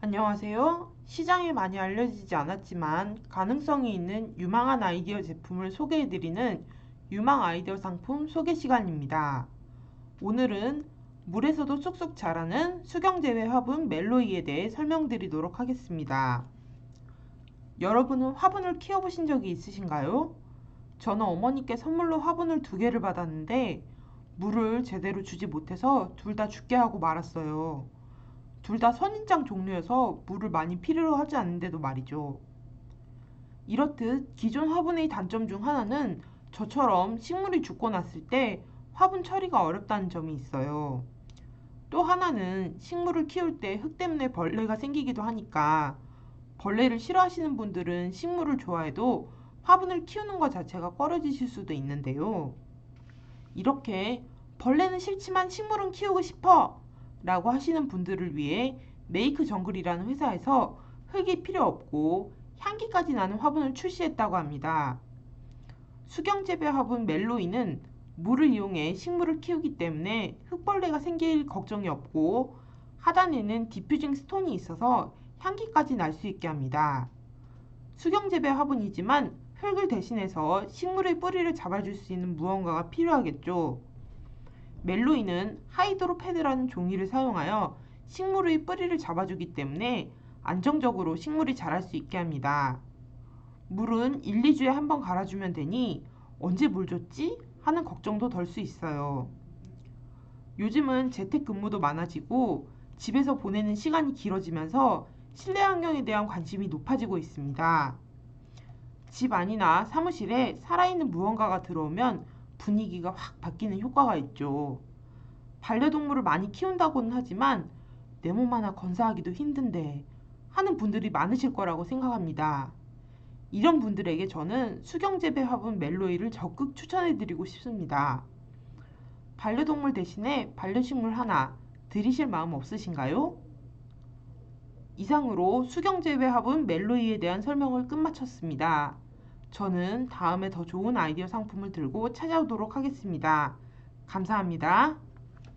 안녕하세요. 시장에 많이 알려지지 않았지만 가능성이 있는 유망한 아이디어 제품을 소개해드리는 유망 아이디어 상품 소개 시간입니다. 오늘은 물에서도 쑥쑥 자라는 수경재배 화분 멜로이에 대해 설명드리도록 하겠습니다. 여러분은 화분을 키워보신 적이 있으신가요? 저는 어머니께 선물로 화분을 두 개를 받았는데 물을 제대로 주지 못해서 둘 다 죽게 하고 말았어요. 둘 다 선인장 종류여서 물을 많이 필요로 하지 않는데도 말이죠. 이렇듯 기존 화분의 단점 중 하나는 저처럼 식물이 죽고 났을 때 화분 처리가 어렵다는 점이 있어요. 또 하나는 식물을 키울 때 흙 때문에 벌레가 생기기도 하니까 벌레를 싫어하시는 분들은 식물을 좋아해도 화분을 키우는 것 자체가 꺼려지실 수도 있는데요. 이렇게 벌레는 싫지만 식물은 키우고 싶어 라고 하시는 분들을 위해 메이크 정글이라는 회사에서 흙이 필요 없고 향기까지 나는 화분을 출시했다고 합니다. 수경재배 화분 멜로이는 물을 이용해 식물을 키우기 때문에 흙벌레가 생길 걱정이 없고 하단에는 디퓨징 스톤이 있어서 향기까지 날 수 있게 합니다. 수경재배 화분이지만 흙을 대신해서 식물의 뿌리를 잡아줄 수 있는 무언가가 필요하겠죠. 멜로이는 하이드로패드라는 종이를 사용하여 식물의 뿌리를 잡아주기 때문에 안정적으로 식물이 자랄 수 있게 합니다. 물은 1, 2주에 한 번 갈아주면 되니 언제 물 줬지? 하는 걱정도 덜 수 있어요. 요즘은 재택근무도 많아지고 집에서 보내는 시간이 길어지면서 실내 환경에 대한 관심이 높아지고 있습니다. 집 안이나 사무실에 살아있는 무언가가 들어오면 분위기가 확 바뀌는 효과가 있죠. 반려동물을 많이 키운다고는 하지만 내 몸 하나 건사하기도 힘든데 하는 분들이 많으실 거라고 생각합니다. 이런 분들에게 저는 수경재배 화분 멜로이를 적극 추천해드리고 싶습니다. 반려동물 대신에 반려식물 하나 들이실 마음 없으신가요? 이상으로 수경재배 화분 멜로이에 대한 설명을 끝마쳤습니다. 저는 다음에 더 좋은 아이디어 상품을 들고 찾아오도록 하겠습니다. 감사합니다.